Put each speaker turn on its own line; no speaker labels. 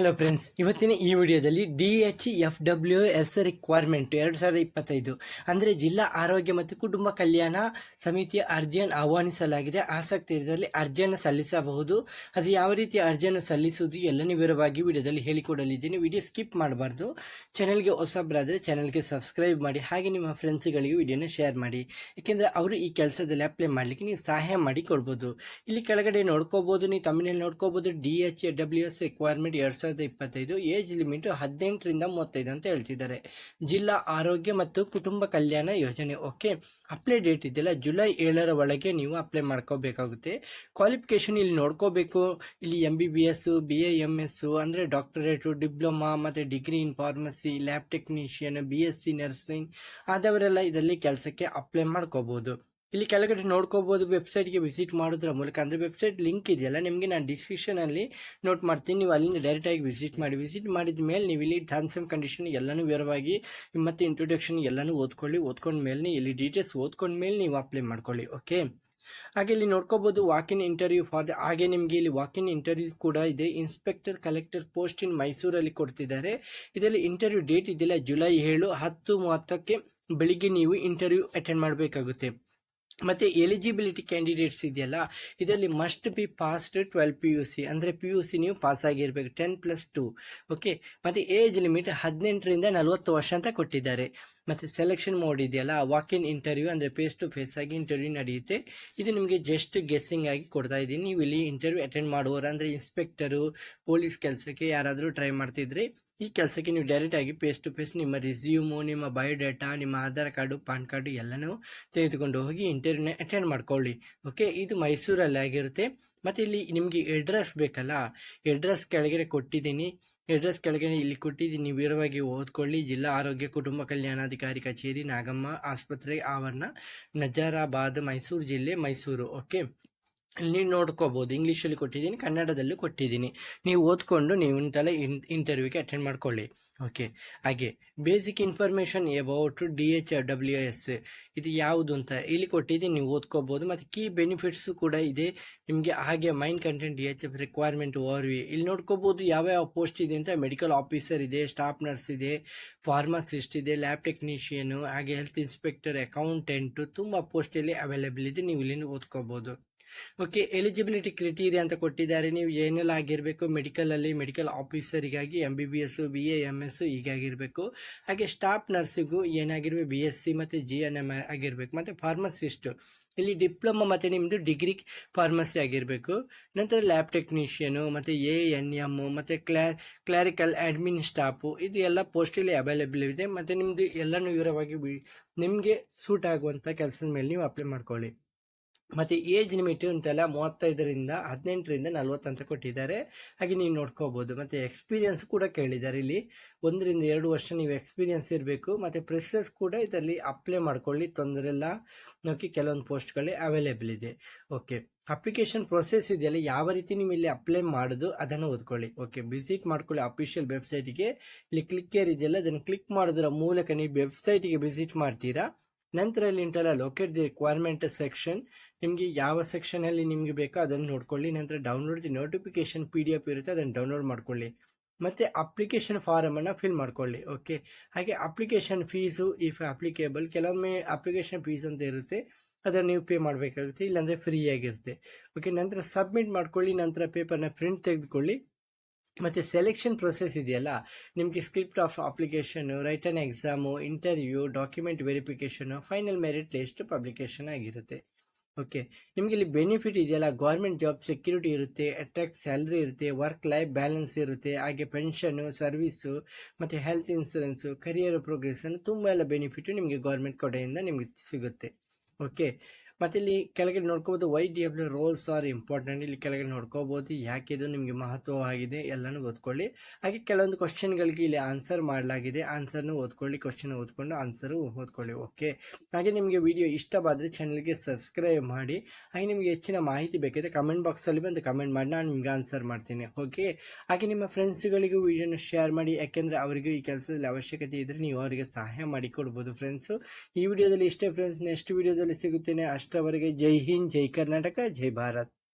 Hello friends ಇವತ್ತಿನ ಈ ವಿಡಿಯೋದಲ್ಲಿ D H F W S requirement ಎರಡು ಸಾವಿರದ ಇಪ್ಪತ್ತೈದು, ಅಂದರೆ ಜಿಲ್ಲಾ ಆರೋಗ್ಯ ಮತ್ತು ಕುಟುಂಬ ಕಲ್ಯಾಣ ಸಮಿತಿಯ ಅರ್ಜಿಯನ್ನು ಆಹ್ವಾನಿಸಲಾಗಿದೆ. ಆಸಕ್ತಿ ಇದರಲ್ಲಿ ಅರ್ಜಿಯನ್ನು ಸಲ್ಲಿಸಬಹುದು. ಅದು ಯಾವ ರೀತಿ ಅರ್ಜಿಯನ್ನು ಸಲ್ಲಿಸುವುದು ಎಲ್ಲ ವಿವರವಾಗಿ ವಿಡಿಯೋದಲ್ಲಿ ಹೇಳಿಕೊಡಲಿದ್ದೀನಿ. ವಿಡಿಯೋ ಸ್ಕಿಪ್ ಮಾಡಬಾರ್ದು. ಚಾನಲ್ಗೆ ಹೊಸಬ್ರಾದರೆ ಚಾನಲ್ಗೆ ಸಬ್ಸ್ಕ್ರೈಬ್ ಮಾಡಿ, ಹಾಗೆ ನಿಮ್ಮ ಫ್ರೆಂಡ್ಸ್ಗಳಿಗೆ ವಿಡಿಯೋನ ಶೇರ್ ಮಾಡಿ. ಏಕೆಂದರೆ ಅವರು ಈ ಕೆಲಸದಲ್ಲಿ ಅಪ್ಲೈ ಮಾಡಲಿಕ್ಕೆ ನೀವು ಸಹಾಯ ಮಾಡಿ ಕೊಡ್ಬೋದು ಇಲ್ಲಿ ಕೆಳಗಡೆ ನೋಡ್ಕೋಬೋದು, ನೀವು ತಮ್ಮನೇಲಿ ನೋಡ್ಕೋಬೋದು D H W S requirement ಎರಡು ಇಪ್ಪತ್ತೈದು ಏಜ್ ಲಿಮಿಟ್ ಹದಿನೆಂಟರಿಂದ ಮೂವತ್ತೈದು ಅಂತ ಹೇಳ್ತಿದ್ದಾರೆ. ಜಿಲ್ಲಾ ಆರೋಗ್ಯ ಮತ್ತು ಕುಟುಂಬ ಕಲ್ಯಾಣ ಯೋಜನೆ. ಓಕೆ, ಅಪ್ಲೈ ಡೇಟ್ ಇದೆಯಲ್ಲ, ಜುಲೈ ಏಳರ ಒಳಗೆ ನೀವು ಅಪ್ಲೈ ಮಾಡ್ಕೋಬೇಕಾಗುತ್ತೆ. ಕ್ವಾಲಿಫಿಕೇಶನ್ ಇಲ್ಲಿ ನೋಡ್ಕೋಬೇಕು. ಇಲ್ಲಿ M B B S B A M S ಅಂದರೆ ಡಾಕ್ಟರೇಟು, ಡಿಪ್ಲೊಮಾ, ಮತ್ತು degree in pharmacy, lab technician B S C nursing, ಆದವರೆಲ್ಲ ಇದರಲ್ಲಿ ಕೆಲಸಕ್ಕೆ ಅಪ್ಲೈ ಮಾಡ್ಕೋಬಹುದು ಇಲ್ಲಿ ಕೆಳಗಡೆ ನೋಡ್ಕೋಬೋದು ವೆಬ್ಸೈಟ್ಗೆ ವಿಸಿಟ್ ಮಾಡೋದ್ರ ಮೂಲಕ. ಅಂದರೆ ವೆಬ್ಸೈಟ್ ಲಿಂಕ್ ಇದೆಯಲ್ಲ, ನಿಮಗೆ ನಾನು ಡಿಸ್ಕ್ರಿಪ್ಷನಲ್ಲಿ ನೋಟ್ ಮಾಡ್ತೀನಿ. ನೀವು ಅಲ್ಲಿಂದ ಡೈರೆಕ್ಟಾಗಿ ವಿಸಿಟ್ ಮಾಡಿ. ವಿಸಿಟ್ ಮಾಡಿದ ಮೇಲೆ ನೀವು ಇಲ್ಲಿ ಟರ್ಮ್ಸ್ ಆ್ಯಂಡ್ ಕಂಡೀಷನ್ ಎಲ್ಲನೂ ವಿವರವಾಗಿ ಮತ್ತು ಇಂಟ್ರೊಡಕ್ಷನ್ ಎಲ್ಲನೂ ಓದ್ಕೊಳ್ಳಿ. ಓದ್ಕೊಂಡ ಮೇಲೆ ಇಲ್ಲಿ ಡೀಟೇಲ್ಸ್ ಓದ್ಕೊಂಡ ಮೇಲೆ ನೀವು ಅಪ್ಲೈ ಮಾಡ್ಕೊಳ್ಳಿ ಓಕೆ ಹಾಗೆ ಇಲ್ಲಿ ನೋಡ್ಕೋಬಹುದು ಇನ್ ಇಂಟರ್ವ್ಯೂ ಫಾರ್ ಹಾಗೆ ನಿಮಗೆ ಇಲ್ಲಿ ವಾಕ್ ಇನ್ ಇಂಟರ್ವ್ಯೂ ಕೂಡ ಇದೆ. ಇನ್ಸ್ಪೆಕ್ಟರ್ ಕಲೆಕ್ಟರ್ ಪೋಸ್ಟ್ ಇನ್ ಮೈಸೂರಲ್ಲಿ ಕೊಡ್ತಿದ್ದಾರೆ. ಇದರಲ್ಲಿ ಇಂಟರ್ವ್ಯೂ ಡೇಟ್ ಇದೆಯಲ್ಲ ಜುಲೈ ಏಳು, ಹತ್ತು ಮೂವತ್ತಕ್ಕೆ ಬೆಳಿಗ್ಗೆ ನೀವು ಇಂಟರ್ವ್ಯೂ ಅಟೆಂಡ್ ಮಾಡಬೇಕಾಗುತ್ತೆ. ಮತ್ತು ಎಲಿಜಿಬಿಲಿಟಿ ಕ್ಯಾಂಡಿಡೇಟ್ಸ್ ಇದೆಯಲ್ಲ, ಇದರಲ್ಲಿ must be passed twelve P U C ಅಂದರೆ ಪಿ ಯು ಸಿ ನೀವು ಪಾಸ್ ಆಗಿರಬೇಕು ಟೆನ್ ಪ್ಲಸ್ ಟು ಓಕೆ ಮತ್ತು ಏಜ್ ಲಿಮಿಟ್ ಹದಿನೆಂಟರಿಂದ ನಲವತ್ತು ವರ್ಷ ಅಂತ ಕೊಟ್ಟಿದ್ದಾರೆ. ಮತ್ತು ಸೆಲೆಕ್ಷನ್ ಮೋಡ್ ಇದೆಯಲ್ಲ ವಾಕ್ ಇನ್ ಇಂಟರ್ವ್ಯೂ ಅಂದರೆ ಫೇಸ್ ಟು ಫೇಸ್ ಆಗಿ ಇಂಟರ್ವ್ಯೂ ನಡೆಯುತ್ತೆ. ಇದು ನಿಮಗೆ ಜಸ್ಟ್ ಗೆಸ್ಸಿಂಗ್ ಆಗಿ ಕೊಡ್ತಾ ಇದ್ದೀನಿ. ನೀವು ಇಲ್ಲಿ ಇಂಟರ್ವ್ಯೂ ಅಟೆಂಡ್ ಮಾಡುವವರು ಅಂದರೆ ಇನ್ಸ್ಪೆಕ್ಟರು ಪೊಲೀಸ್ ಕೆಲಸಕ್ಕೆ ಯಾರಾದರೂ ಟ್ರೈ ಮಾಡ್ತಿದ್ರೆ ಈ ಕೆಲಸಕ್ಕೆ ನೀವು ಡೈರೆಕ್ಟಾಗಿ ಫೇಸ್ ಟು ಫೇಸ್ ನಿಮ್ಮ ರಿಸ್ಯೂಮು ನಿಮ್ಮ ಬಯೋಡೇಟಾ ನಿಮ್ಮ ಆಧಾರ್ ಕಾರ್ಡು, ಪಾನ್ ಕಾರ್ಡು ಎಲ್ಲನೂ ತೆಗೆದುಕೊಂಡು ಹೋಗಿ ಇಂಟರ್ವ್ಯೂನ ಅಟೆಂಡ್ ಮಾಡ್ಕೊಳ್ಳಿ. ಓಕೆ ಇದು ಮೈಸೂರಲ್ಲಿ ಆಗಿರುತ್ತೆ. ಮತ್ತು ಇಲ್ಲಿ ನಿಮಗೆ ಅಡ್ರೆಸ್ ಬೇಕಲ್ಲ? ಅಡ್ರೆಸ್ ಕೆಳಗಡೆ ಕೊಟ್ಟಿದ್ದೀನಿ. ಅಡ್ರೆಸ್ ಕೆಳಗಡೆ ಇಲ್ಲಿ ಕೊಟ್ಟಿದ್ದೀನಿ. ನೀವು ವಿವರವಾಗಿ ಓದ್ಕೊಳ್ಳಿ. ಜಿಲ್ಲಾ ಆರೋಗ್ಯ, ಕುಟುಂಬ ಕಲ್ಯಾಣಾಧಿಕಾರಿ ಕಚೇರಿ, ನಾಗಮ್ಮ ಆಸ್ಪತ್ರೆ, ಆವರಣ, ನಜರಾಬಾದ್, ಮೈಸೂರು ಜಿಲ್ಲೆ, ಮೈಸೂರು. ಓಕೆ ಇಲ್ಲಿ ನೋಡ್ಕೋಬೋದು. ಇಂಗ್ಲೀಷಲ್ಲಿ ಕೊಟ್ಟಿದ್ದೀನಿ, ಕನ್ನಡದಲ್ಲೂ ಕೊಟ್ಟಿದ್ದೀನಿ. ನೀವು ಓದ್ಕೊಂಡು ನೀವು ಇಂಟೆಲ್ಲ ಇಂಟರ್ವ್ಯೂಗೆ ಅಟೆಂಡ್ ಮಾಡ್ಕೊಳ್ಳಿ. ಓಕೆ. ಹಾಗೆ basic information about D H W S ಇದು ಯಾವುದು ಅಂತ ಇಲ್ಲಿ ಕೊಟ್ಟಿದ್ದೀನಿ, ನೀವು ಓದ್ಕೋಬೋದು. ಮತ್ತು ಕೀ ಬೆನಿಫಿಟ್ಸು ಕೂಡ ಇದೆ. ನಿಮಗೆ ಹಾಗೆ main content D H F requirement overview ಇಲ್ಲಿ ನೋಡ್ಕೋಬೋದು ಯಾವ ಯಾವ ಪೋಸ್ಟ್ ಇದೆ ಅಂತ. ಮೆಡಿಕಲ್ ಆಫೀಸರ್ ಇದೆ ಸ್ಟಾಫ್ ನರ್ಸ್ ಇದೆ ಫಾರ್ಮಸಿಸ್ಟ್ ಇದೆ ಲ್ಯಾಬ್ ಟೆಕ್ನಿಷಿಯನು ಹಾಗೆ ಹೆಲ್ತ್ ಇನ್ಸ್ಪೆಕ್ಟರ್ ಅಕೌಂಟೆಂಟು ತುಂಬ ಪೋಸ್ಟಲ್ಲಿ ಅವೈಲೇಬಲ್ ಇದೆ. ನೀವು ಇಲ್ಲಿಂದ ಓದ್ಕೋಬೋದು. ಓಕೆ ಎಲಿಜಿಬಿಲಿಟಿ ಕ್ರಿಟೀರಿಯಾ ಅಂತ ಕೊಟ್ಟಿದ್ದಾರೆ. ನೀವು ಏನೆಲ್ಲ ಆಗಿರಬೇಕು? ಮೆಡಿಕಲಲ್ಲಿ medical ಆಫೀಸರಿಗಾಗಿ M B B S B A M S ಹೀಗಾಗಿರಬೇಕು. ಹಾಗೆ ಸ್ಟಾಫ್ ನರ್ಸಿಗೂ ಏನಾಗಿರ್ಬೇಕು? ಬಿ ಎಸ್ ಸಿ ಮತ್ತು ಜಿ ಎನ್ ಎಂ ಆಗಿರಬೇಕು. ಮತ್ತು ಫಾರ್ಮಸಿಸ್ಟು ಇಲ್ಲಿ ಡಿಪ್ಲೊಮಾ ಮತ್ತು ನಿಮ್ಮದು ಡಿಗ್ರಿ ಫಾರ್ಮಸಿ ಆಗಿರಬೇಕು. ನಂತರ ಲ್ಯಾಬ್ ಟೆಕ್ನಿಷಿಯನು ಮತ್ತು ಎ ಎನ್ ಎಮ್ಮು ಮತ್ತು ಕ್ಲಾ ಕ್ಲಾರಿಕಲ್ ಅಡ್ಮಿನ್ ಸ್ಟಾಫು ಇದು ಎಲ್ಲ ಪೋಸ್ಟಲ್ಲಿ ಅವೈಲೇಬಲ್ ಇದೆ. ಮತ್ತು ನಿಮ್ಮದು ಎಲ್ಲನೂ ವಿವರವಾಗಿ ನಿಮಗೆ ಸೂಟ್ ಆಗುವಂಥ ಕೆಲಸದ ಮೇಲೆ ನೀವು ಅಪ್ಲೈ ಮಾಡ್ಕೊಳ್ಳಿ. ಮತ್ತು ಏಜ್ ಲಿಮಿಟ್ ಉಂಟಲ್ಲ, ಮೂವತ್ತೈದರಿಂದ ಹದಿನೆಂಟರಿಂದ ನಲ್ವತ್ತು ಅಂತ ಕೊಟ್ಟಿದ್ದಾರೆ. ಹಾಗೆ ನೀವು ನೋಡ್ಕೋಬೋದು. ಮತ್ತು ಎಕ್ಸ್ಪೀರಿಯನ್ಸ್ ಕೂಡ ಕೇಳಿದ್ದಾರೆ ಇಲ್ಲಿ. ಒಂದರಿಂದ ಎರಡು ವರ್ಷ ನೀವು ಎಕ್ಸ್ಪೀರಿಯನ್ಸ್ ಇರಬೇಕು. ಮತ್ತು ಪ್ರೆಸಸ್ ಕೂಡ ಇದರಲ್ಲಿ ಅಪ್ಲೈ ಮಾಡ್ಕೊಳ್ಳಿ. ತೊಂದರೆ ಇಲ್ಲ. ನೋಕಿ ಕೆಲವೊಂದು ಪೋಸ್ಟ್ಗಳೇ ಅವೈಲೇಬಲ್ ಇದೆ. ಓಕೆ ಅಪ್ಲಿಕೇಶನ್ ಪ್ರೊಸೆಸ್ ಇದೆಯಲ್ಲ, ಯಾವ ರೀತಿ ನೀವು ಇಲ್ಲಿ ಅಪ್ಲೈ ಮಾಡೋದು ಅದನ್ನು ಓದ್ಕೊಳ್ಳಿ. ಓಕೆ ವಿಸಿಟ್ ಮಾಡ್ಕೊಳ್ಳಿ ಅಫಿಷಿಯಲ್ ವೆಬ್ಸೈಟಿಗೆ ಇಲ್ಲಿ ಕ್ಲಿಕ್ಕೇರ್ ಇದೆಯಲ್ಲ, ಅದನ್ನು ಕ್ಲಿಕ್ ಮಾಡೋದ್ರ ಮೂಲಕ ನೀವು ವೆಬ್ಸೈಟಿಗೆ ವಿಸಿಟ್ ಮಾಡ್ತೀರಾ? ನಂತರ ಇಲ್ಲಿ ಉಂಟಲ್ಲ ಲೊಕೇಟ್ ದಿ ರಿಕ್ವೈರ್ಮೆಂಟ್ ಸೆಕ್ಷನ್ ನಿಮಗೆ ಯಾವ ಸೆಕ್ಷನಲ್ಲಿ ನಿಮಗೆ ಬೇಕೋ ಅದನ್ನು ನೋಡ್ಕೊಳ್ಳಿ. ನಂತರ download the notification P D F ಇರುತ್ತೆ, ಅದನ್ನು ಡೌನ್ಲೋಡ್ ಮಾಡ್ಕೊಳ್ಳಿ. ಮತ್ತು ಅಪ್ಲಿಕೇಶನ್ ಫಾರಮನ್ನು ಫಿಲ್ ಮಾಡ್ಕೊಳ್ಳಿ ಓಕೆ ಹಾಗೆ ಅಪ್ಲಿಕೇಶನ್ ಫೀಸು ಇಫ್ ಅಪ್ಲಿಕೇಬಲ್ ಕೆಲವೊಮ್ಮೆ ಅಪ್ಲಿಕೇಶನ್ ಫೀಸ್ ಅಂತ ಇರುತ್ತೆ, ಅದನ್ನು ನೀವು ಪೇ ಮಾಡಬೇಕಾಗುತ್ತೆ, ಇಲ್ಲಾಂದರೆ ಫ್ರೀ ಆಗಿರುತ್ತೆ. ಓಕೆ ನಂತರ ಸಬ್ಮಿಟ್ ಮಾಡ್ಕೊಳ್ಳಿ, ನಂತರ ಪೇಪರ್ನ ಪ್ರಿಂಟ್ ತೆಗೆದುಕೊಳ್ಳಿ. ಮತ್ತು ಸೆಲೆಕ್ಷನ್ ಪ್ರೊಸೆಸ್ ಇದೆಯಲ್ಲ? ನಿಮಗೆ script of application written exam interview document verification final merit list publication ಆಗಿರುತ್ತೆ. ಓಕೆ ನಿಮಗೆ ಇಲ್ಲಿ ಬೆನಿಫಿಟ್ ಇದೆಯಲ್ಲ? ಗೌರ್ಮೆಂಟ್ ಜಾಬ್ ಸೆಕ್ಯೂರಿಟಿ ಇರುತ್ತೆ ಅಟ್ರಾಕ್ಟ್ ಸ್ಯಾಲ್ರಿ ಇರುತ್ತೆ ವರ್ಕ್ ಲೈಫ್ ಬ್ಯಾಲೆನ್ಸ್ ಇರುತ್ತೆ, ಹಾಗೆ ಪೆನ್ಷನು ಸರ್ವಿಸು ಮತ್ತು ಹೆಲ್ತ್ ಇನ್ಸೂರೆನ್ಸು ಕರಿಯರ್ ಪ್ರೋಗ್ರೆಸ್ಸನ್ನು ತುಂಬ ಎಲ್ಲ ಬೆನಿಫಿಟು ನಿಮಗೆ ಗೌರ್ಮೆಂಟ್ ಕಡೆಯಿಂದ ನಿಮಗೆ ಸಿಗುತ್ತೆ. ಓಕೆ ಮತ್ತು ಇಲ್ಲಿ ಕೆಳಗಡೆ ನೋಡ್ಕೋಬೋದು why D F roles are important ಇಲ್ಲಿ ಕೆಳಗಡೆ ನೋಡ್ಕೋಬೋದು ಯಾಕೆ ಇದು ನಿಮಗೆ ಮಹತ್ವವಾಗಿದೆ ಎಲ್ಲನೂ ಓದ್ಕೊಳ್ಳಿ. ಹಾಗೆ ಕೆಲವೊಂದು ಕ್ವಶನ್ಗಳಿಗೆ ಇಲ್ಲಿ ಆನ್ಸರ್ ಮಾಡಲಾಗಿದೆ. ಆನ್ಸರ್ನು ಓದ್ಕೊಳ್ಳಿ ಕ್ವಶನ್ ಓದ್ಕೊಂಡು ಆನ್ಸರು ಓದ್ಕೊಳ್ಳಿ. ಓಕೆ ಹಾಗೆ ನಿಮಗೆ ವಿಡಿಯೋ ಇಷ್ಟವಾದರೆ ಚಾನಲ್ಗೆ ಸಬ್ಸ್ಕ್ರೈಬ್ ಮಾಡಿ. ಹಾಗೆ ನಿಮಗೆ ಹೆಚ್ಚಿನ ಮಾಹಿತಿ ಬೇಕಿದ್ರೆ ಕಮೆಂಟ್ ಬಾಕ್ಸಲ್ಲಿ ಬಂದು ಕಮೆಂಟ್ ಮಾಡಿ. ನಾನು ನಿಮ್ಗೆ ಆನ್ಸರ್ ಮಾಡ್ತೀನಿ. ಓಕೆ ಹಾಗೆ ನಿಮ್ಮ ಫ್ರೆಂಡ್ಸ್ಗಳಿಗೂ ವಿಡಿಯೋನ ಶೇರ್ ಮಾಡಿ. ಯಾಕೆಂದರೆ ಅವರಿಗೂ ಈ ಕೆಲಸದಲ್ಲಿ ಅವಶ್ಯಕತೆ ಇದ್ದರೆ ನೀವು ಅವರಿಗೆ ಸಹಾಯ ಮಾಡಿ ಕೊಡ್ಬೋದು ಫ್ರೆಂಡ್ಸು ಈ ವಿಡಿಯೋದಲ್ಲಿ ಇಷ್ಟೇ ಫ್ರೆಂಡ್ಸ್ ನೆಕ್ಸ್ಟ್ ವಿಡಿಯೋದಲ್ಲಿ ಸಿಗುತ್ತೇನೆ. ಅಷ್ಟವರೆಗೆ ಜೈ ಹಿಂದ್ ಜೈ ಕರ್ನಾಟಕ ಜೈ ಭಾರತ್.